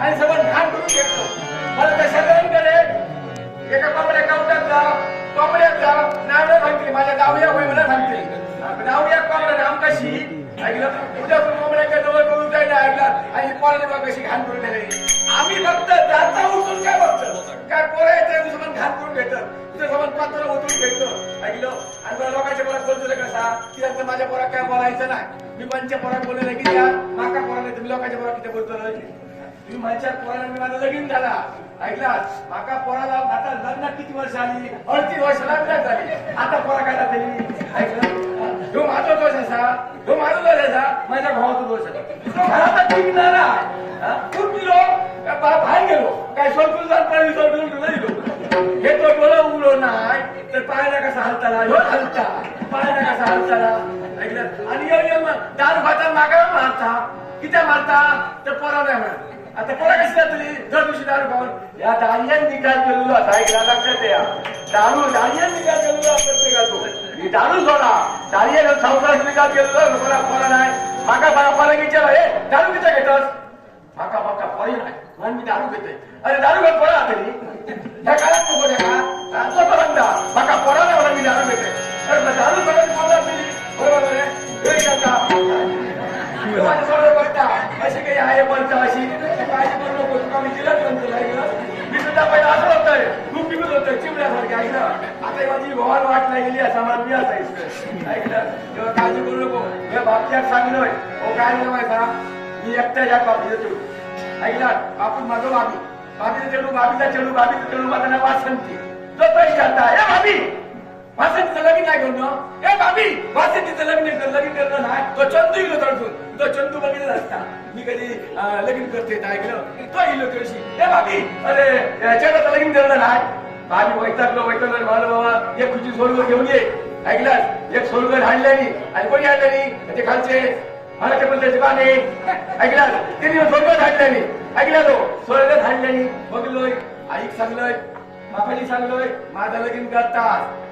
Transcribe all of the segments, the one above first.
आणि सगळं घाण करून घेतो. मला त्या सगळ्यांकडे एका कोंबड्या काउंटात जा, कोंबड्यात जा, नावं सांगते, माझ्या गावया होय म्हणा सांगते. गावया कोंबड्या नाम कशी? ऐकलं? उद्या कोंबड्याच्या जवळ करून जायला ऐकलं? आणि कोणाने बघा कशी घाण करून ठेवली आम्ही फक्त जाता उचलून काय बघतो? काय पोरं येते घाण करून घेतात तुझं समज पात्र ओतून घेतो. ऐकलं? आणि मला लोकांच्या पोरात बोलतो कसा? की माझ्या पोरात काय बोलायचं नाही. मी पंच्या पोरात बोलले की त्या? माका पोराने तुम्ही लोकांच्या पोरात किती बोलतो? रे? तुम्ही माझ्या पोराला मी माझं लगीन झाला. ऐकला माका पोराला आता लग्न किती वर्ष आली अडतीस वर्ष लग्नात झाली. आता पोरा काय झाली ऐकलं ह्यो माझा दोष असा. ह्यो माझा दोष असा. माझ्या भावाचा दोष असा. तो घरात टिकणारा हा? कुठलो बाहेर गेलो? काय सोडून जाऊन पाणी सोडून नाही गेलो? हे तो डोळा उघडो नाही तर पायाला कसा हलताला? ह्यो हलता. पायाला कसा हलताला? ऐकलं आणि यो यो दारू खाता मागा मारता किती मारता? तर पोरा नाही म्हणत आता कोणा कशी जातली दर दिवशी दारू खाऊन. या दारियान निकाल केलेलो? असा एक लक्षात या दारू दारियान निकाल केलेलो? प्रत्येकातो ही दारू सोडा. दारिया संसार निकाल केलेलो? कोणा कोणा नाही. माका मला पोरा विचारा. हे दारू किती घेतस माका माका पोरी नाही. म्हणून मी दारू घेते अरे दारू घेत पोरा तरी. ह्या काळात नको का? तो परंदा माका पोरा नाही म्हणून मी दारू घेते अरे मग दारू तुका मी दिलंच म्हणतो मी सुद्धा पहिला असं होतंय खूप बिकत होतोय चिमण्यासारखे ऐकलं आता माझी भवान वाट लागली असा मला मी असायचं ऐकलं? तेव्हा काळजी करू नको. हे बापच्यात सांगलोय ओ काय झालं माहिती मी एकट्या या बापीचं चेडू ऐकला? बापू माझं बाबी. बाबीचं चेडू बाबीचा चेडू बाबीचं चेडू माझं नाव वासंती. तो तरी विचारता ए बाबी! वासंतीचं लग्न नाही करणं ए बाबी! वासंतीचं लग्न लग्न करणं नाही तो चंदू इलो तडकून तो चंदू बघितला असता. मी कधी लगीन करते ऐकलं. तो येईल तुळशी ए बाबी अरे चेडाचं लगीन करणार नाही. बाबी वैतागलो वैतागलो. मला बाबा एक खुशी सोडवर घेऊन ये. ऐकलास? एक सोडवर हाडल्यानी आणि कोणी हाणल्यानी ते खालचे. मला ते पण त्याचे ऐकलास? त्यांनी सोडवर हाणल्यानी ऐकला तो. सोडवर हाडल्यानी बघलोय. आईक सांगलोय. बापाजी सांगलोय. माझं लगीन करता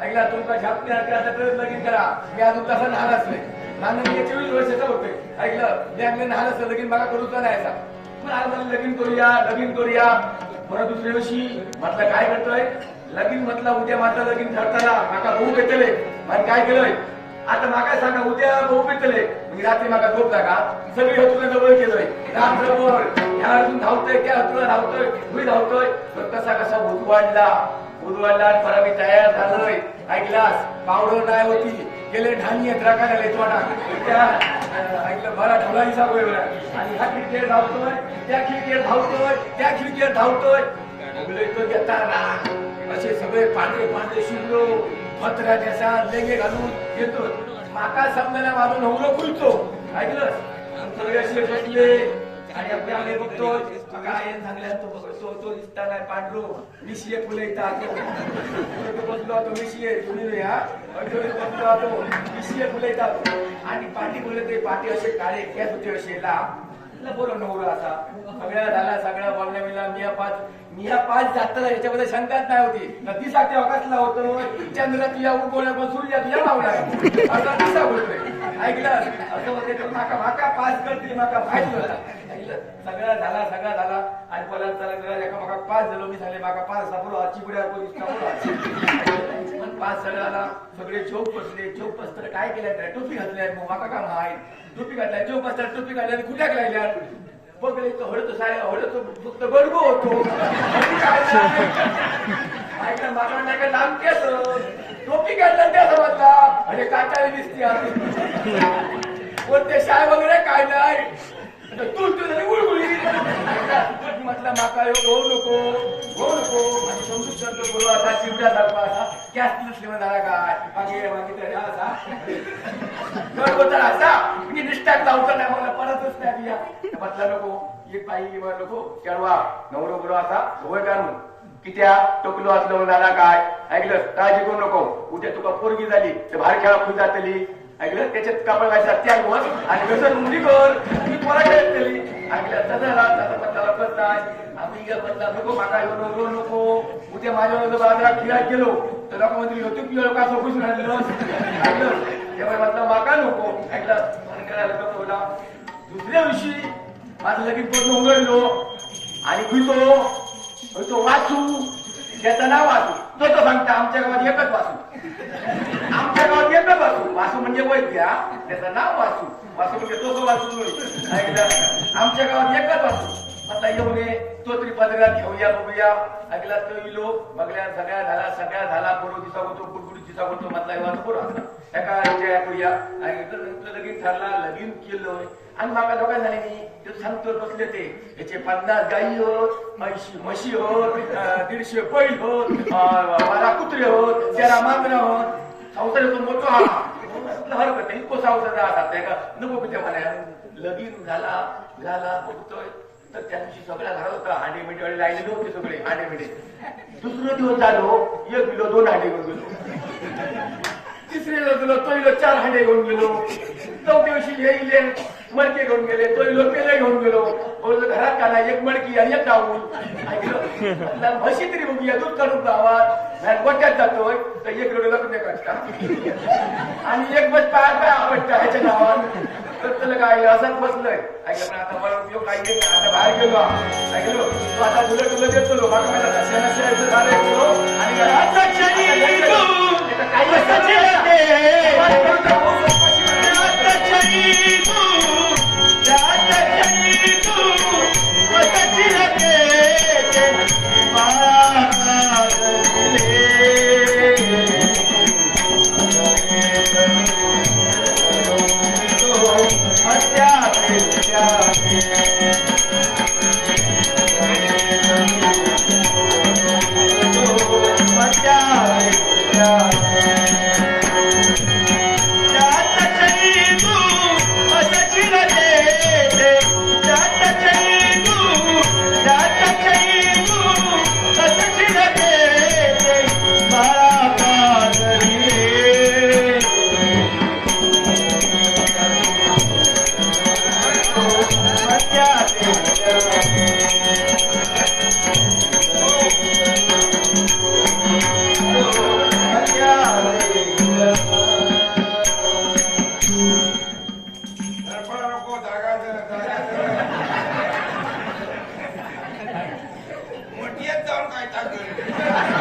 ऐकला तुमचा झापणे असला तर लगीन करा. मी अजून तसा नाराज नाही. लहान चोवीस वर्षाचा होतोय ऐकलं? मी लहान लगीन मला करूचा नाही असा आज मला लगीन करूया लगीन करूया. परत दुसऱ्या दिवशी म्हटलं काय करतोय? लगीन म्हटलं उद्या माझं लगीन ठरताना माका भाऊ भेटले. मग काय केलंय? आता माका सांगा उद्या भाऊ भेटले. मी रात्री माका झोप जागा सगळी हतुला जवळ केलोय. रात्रभर ह्या अजून धावतोय त्या हतुला धावतोय मी धावतोय. पण कसा कसा भूत वाढला. भूत वाढला मी तयार झालोय. ऐकलास पावडर नाही होती. गेले ढाणी आहेत राखा झाले तोंडा त्या ऐकलं बरा ढोलाही सांगू आणि हा क्रिकेट धावतोय त्या क्रिकेट धावतोय त्या क्रिकेट धावतोय. तो घेताना असे सगळे पांढरे पांढरे शिरलो पत्र्या त्याचा लेगे घालून येतो. माका समजायला मारून नवरं खुलतो ऐकलं? सगळे असे भेटले आणि आपले आम्ही बघतो काय चांगल्या तो बघतो तो दिसता नाही पांढरो. मिशिये फुले तो बसलो तो मिशिये तुम्ही हा? बसलो तो मिशिये फुले येतात आणि पाठी बोलले पाठी असे काळे केस होते असे लांब. बोलो नवरा असा. सगळ्या झाला सगळ्या बोलण्या मिळला मिया पाच मिया पाच जातला याच्यामध्ये शंकाच नाही होती. नदी साठी अवकाशला होतो चंद्र तुझ्या उगवल्या पण सूर्य तुझ्या मावला असा दिसा बोलतोय. ऐकलं? असं होते माका माका पाच करतील माका माहीत होता ऐकलं सगळा झाला सगळा झाला. आणि बोला चला एका मागा पाच झालो मी झाले. माका पाच सापडलो आजची पुढे पण पाच सगळं सगळे चौक बसले. चौक बसतर काय केलं टोपी घातल्या मग माका काम माहीत? टोपी घातल्या चौक बसतात टोपी घातल्या आणि कुठ्या लागल्या बघले तो हळतो साय हळतो फक्त बडगो होतो. ऐका मागा नाही का नाम केलं? टोपी घातला त्या समजला. अरे काटाळी दिसते कोणते शाय वगैरे काय नाही. तू तुझं आता माका यो होऊ नको होऊ नको. आणि समजू शकतो बोलू आता चिवड्या दाखवा असा गॅस नसले म्हणा काय मागे मागे तरी असा घर असा मी निष्ठाक लावतो नाही मला परतच नाही बिया. म्हटलं नको एक पायी किंवा नको चढवा नवरो बरो असा होय का म्हणून कित्या टोकलो असलो झाला काय? ऐकलं काळजी करू नको. उद्या तुका पोरगी झाली तर बाहेर खेळा खुश जातली. ऐकलं त्याच्यात कापड घायचा त्या गोष्ट आणि कसं मुली कर मी पोरा खेळतली ऐकलं तसं राहत तसं बदला आम्ही बदला नको माका येऊ नको नको. उद्या माझ्या बाजारात फिरायला गेलो तर लोक म्हणतील होती पिवळ का सोबून राहिलं ऐकलं? तेव्हा म्हटलं ऐकलं? मन करायला दुसऱ्या दिवशी माझं लगीन पूर्ण उघडलो. आणि खुलतो. तो वाचू. त्याचं नाव वाचू. तो तो सांगता आमच्या गावात एकच वाचू आमच्या गावात एकच वाचू वासू म्हणजे वैद्या त्याचं नाव वाचू वासू म्हणजे तो तो वाचू ऐकलं? आमच्या गावात एकच वाचू आता येऊन ये तो तरी पदरात घेऊया बघूया. ऐकला तो इलो बघल्या सगळ्या झाला सगळ्या झाला. पोरो दिसा होतो कुडकुडी दिसा होतो म्हटला येवा तो एका करूया. आणि लगीन ठरला लगीन केलं. आणि मागा दोघा झाले मी ते सांगतो बसले ते. याचे पन्नास गाई होत ऐंशी म्हशी होत दीडशे बैल होत बारा कुत्रे होत तेरा मांजरा होत. संसार तो मोठा हा. हरकत नाही. इतको संसार राहतात. नको किती मला लगीन झाला झाला बघतोय. तर त्या दिवशी सगळ्या घरात होता हांडे मिठे लायलेले होते सगळे हांडे मिठे. दुसरं दिवस झालो एक किलो दोन हांडे घेऊन गेलो. तिसरे गेलो तो इलो चार हांडे घेऊन गेलो. चौथ्या दिवशी हे इले मडके घेऊन गेले तो इलो पेले घेऊन गेलो. बोललो घरात काला एक मडकी आणि एक डाऊन म्हशी तरी बघूया दूध काढून गावात गोट्यात जातोय. तर एक किलो लग्न काढता आणि एक बस पाय पाय आवडता ह्याच्या गावात. त्याला काय असंच बसलंय. ऐकलं पण आता मला उपयोग काही नाही आता बाहेर गेलो. ऐकलो? तो आता तुला तुला देतो लो बाकी मला दर्शनाचं यायचं झालं ऐकलो आणि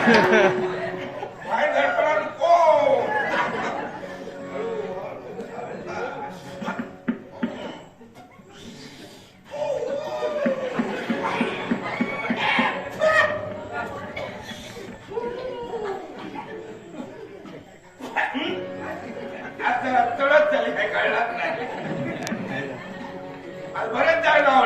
Yeah.